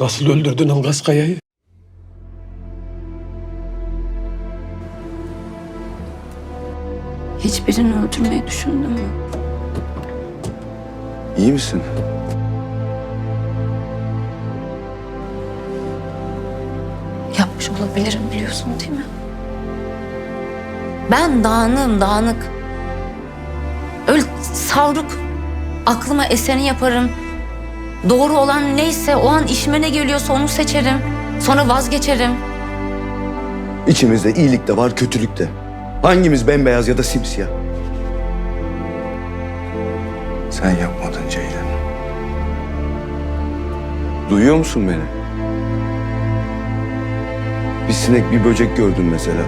Nasıl öldürdün Ilgaz Kaya'yı? Hiçbirini öldürmeyi düşündün mü? İyi misin? Yapmış olabilirim biliyorsun değil mi? Ben dağınığım dağınık. Öyle savruk. Aklıma eseni yaparım. Doğru olan neyse o an işime ne geliyorsa onu seçerim. Sonra vazgeçerim. İçimizde iyilik de var, kötülük de. Hangimiz bembeyaz ya da simsiyah? Sen yapmadın Ceylan. Duyuyor musun beni? Bir sinek, bir böcek gördün mesela.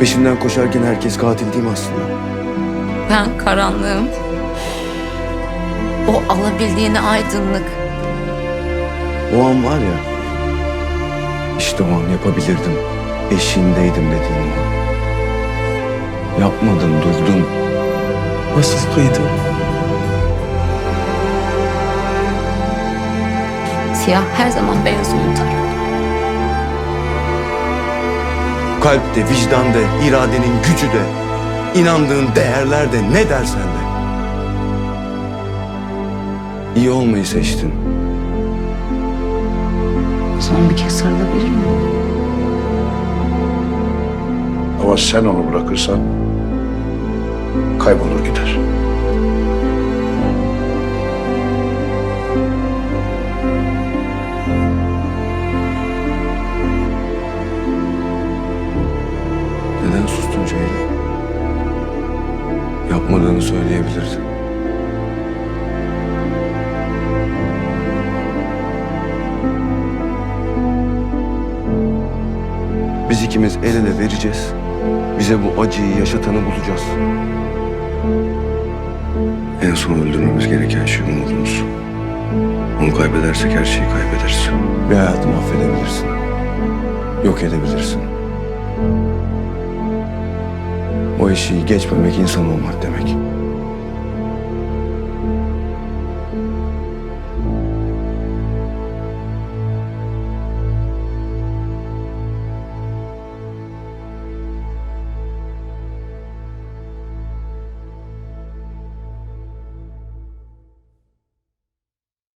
Peşinden koşarken herkes katil değil mi aslında? Ben karanlığım. O alabildiğine aydınlık. O an var ya, işte o an yapabilirdim. Eşiğindeydim dediğin o an. Yapmadın, durdun. Nasıl kıydın? Siyah her zaman beyazı unutar. Kalpte, vicdanda, iradenin gücü de, inandığın değerler de ne dersen de. İyi olmayı seçtin. Son bir kez sarılabilir mi? Ama sen onu bırakırsan kaybolur gider. Neden sustun Ceylan? Yapmadığını söyleyebilirdin. Biz ikimiz el ele vereceğiz. Bize bu acıyı yaşatanı bulacağız. En son öldürmemiz gereken şey umudumuz. Onu kaybedersek her şeyi kaybederiz. Bir hayatı mahvedebilirsin. Yok edebilirsin. O eşiği geçmemek insan olmak demek.